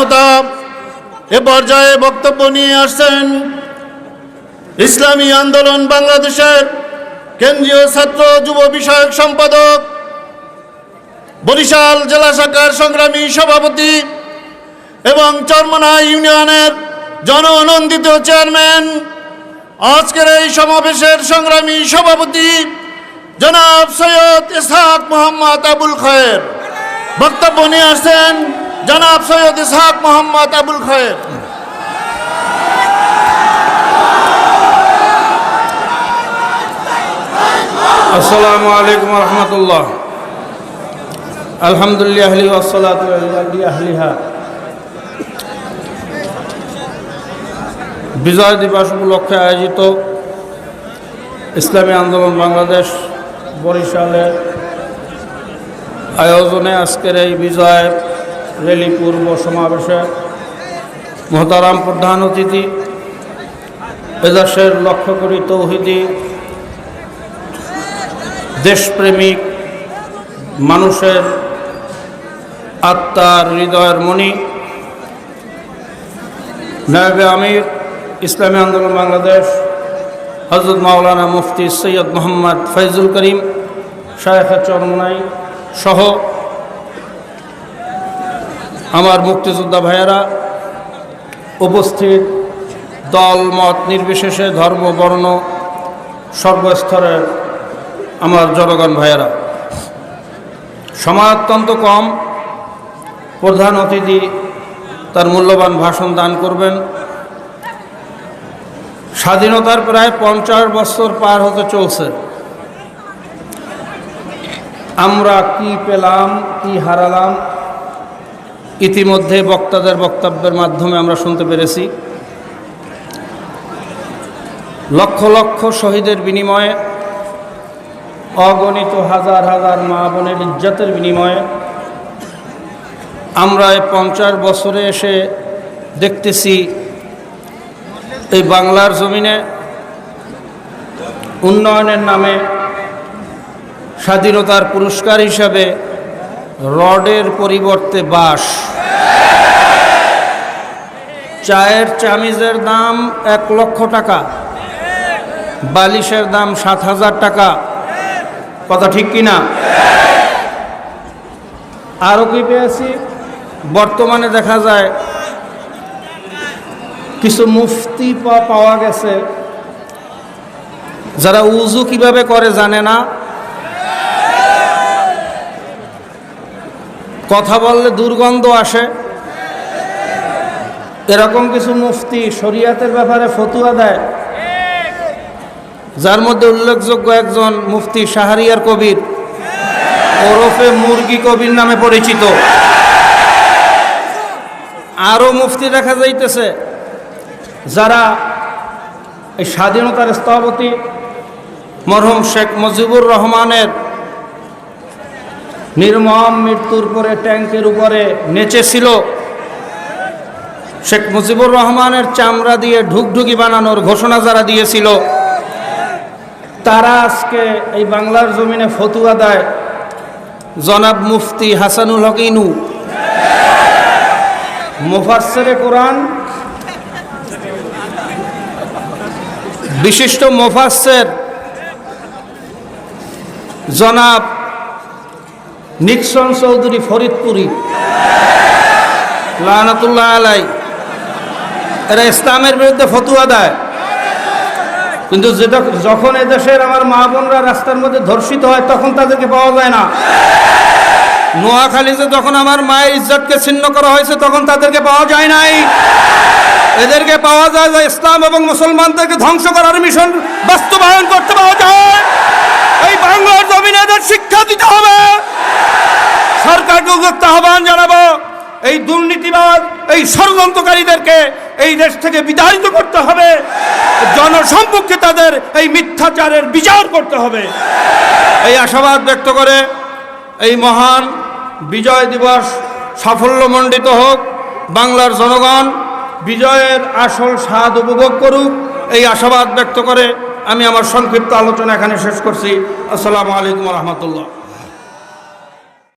জনতা এ পর্যায়ে বক্তব্য নিয়ে আসছেন ইসলামী আন্দোলন বাংলাদেশের কেন্দ্রীয় ছাত্র যুব বিষয়ক সম্পাদক, বরিশাল জেলা শাখার সংগ্রামী সভাপতি এবং চরমনা ইউনিয়নের জননন্দিত চেয়ারম্যান। আজকের এই সমাবেশের সংগ্রামী সভাপতি জনাব সৈয়দ ইসহাক মোহাম্মদ আবুল খয়ের। বক্তব্য নিয়ে আসছেন জনাব সৈয়দ ইসহাক মোহাম্মদ আবুল খয়ের। আসসালামু আলাইকুম রহমতুল্লাহ। আলহামদুলিল্লাহ আহলিহা বিজয় দিবস উপলক্ষে আয়োজিত ইসলামী আন্দোলন বাংলাদেশ বরিশালের আয়োজনে আজকের এই বিজয় রেলি পূর্ব সমাবেশে মহতারাম প্রধান অতিথি এদেশের লক্ষ্য করি তৌহিদি, দেশপ্রেমিক, মানুষের আত্মার হৃদয়ের মণি, নায়বে আমির, ইসলামী আন্দোলন বাংলাদেশ হজরত মাওলানা মুফতি সৈয়দ মোহাম্মদ ফৈজুল করিম, শায়েখা চরমনাই সহ আমার মুক্তিযোদ্ধা ভাইয়েরা, উপস্থিত দল, মত নির্বিশেষে ধর্ম, বর্ণ, সর্বস্তরের আমার জনগণ ভাইয়েরা। সময় অত্যন্ত কম। প্রধান অতিথি তার মূল্যবান ভাষণ দান করবেন। স্বাধীনতার প্রায় পঞ্চাশ বছর পার হতে চলছে। আমরা কি পেলাম, কি হারালাম ইতিমধ্যে বক্তাদের বক্তব্যের মাধ্যমে আমরা শুনতে পেরেছি। লক্ষ লক্ষ শহীদের বিনিময়ে, অগণিত হাজার হাজার মা বোনের ইজ্জতের বিনিময়ে আমরা এই পঞ্চাশ বছরে এসে দেখতেছি, এই বাংলার জমিনে উন্নয়নের নামে স্বাধীনতার পুরস্কার হিসাবে রডের পরিবর্তে বাঁশ চায়ের চামিজের দাম এক লক্ষ টাকা, বালিশের দাম সাত হাজার টাকা। কথা ঠিক কিনা আরও কি পেয়েছি? বর্তমানে দেখা যায় কিছু মুফতি পাওয়া গেছে, যারা উজু কীভাবে করে জানে না। কথা বললে দুর্গন্ধ আসে। এরকম কিছু মুফতি শরিয়াতের ব্যাপারে ফতুয়া দেয়। যার মধ্যে উল্লেখযোগ্য একজন মুফতি শাহরিয়ার কবির। ওরফে মুরগি কবির নামে পরিচিত। আরও মুফতি দেখা যাইতেছে, যারা এই স্বাধীনতার স্থপতি মরহুম শেখ মুজিবুর রহমানের নির্মম মৃত্যুর পরে ট্যাঙ্কের উপরে নেচেছিল। শেখ মুজিবুর রহমানের চামড়া দিয়ে ঢুকঢুকি বানানোর ঘোষণা যারা দিয়েছিল, তারা আজকে এই বাংলার জমিনে ফতুয়া দেয় জনাব মুফতি হাসানুল হক ইনু। মুফাসসিরে কোরআন, বিশিষ্ট মুফাসসির জনাব নিক্সন চৌধুরী ফরিদপুরি, লানাতুল্লাহ আলাই এরা ইসলামের বিরুদ্ধে ফতুয়া দেয়। কিন্তু যেটা যখন এদেশের আমার মা বোনরা রাস্তার মধ্যে ধর্ষিত হয়, তখন তাদেরকে পাওয়া যায় না। নোয়াখালীতে যখন আমার মায়ের ইজ্জতকে ছিন্ন করা হয়েছে, তখন তাদেরকে পাওয়া যায় নাই। এদেরকে পাওয়া যায় যে ইসলাম এবং মুসলমানদেরকে ধ্বংস করার মিশন বাস্তবায়ন করতে পাওয়া যায়। এই বাংলার জমিনে এদের শিক্ষা দিতে হবে। সরকারকে উদ্যোক্তা আহ্বান জানাব। এই দুর্নীতিবাদ এই ষড়যন্ত্রকারীদেরকে এই দেশ থেকে বিতাড়িত করতে হবে। জনসম্মুখে তাদের এই মিথ্যাচারের বিচার করতে হবে। এই আশাবাদ ব্যক্ত করে এই মহান বিজয় দিবস সাফল্যমণ্ডিত হোক। বাংলার জনগণ বিজয়ের আসল স্বাদ উপভোগ করুক। এই আশাবাদ ব্যক্ত করে আমি আমার সংক্ষিপ্ত আলোচনা এখানে শেষ করছি। আসসালামু আলাইকুম রহমতুল্লাহ।